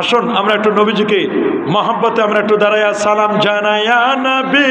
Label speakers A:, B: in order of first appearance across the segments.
A: আসুন আমরা একটু নবীজিকে মহাব্বতে আমরা একটু দাঁড়াইয়া সালাম জানাইয়া নবী।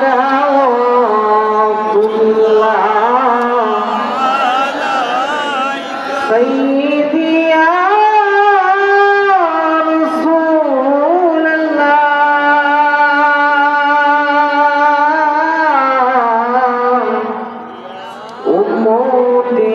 B: صلوات الله سيدي يا رسول الله أموتي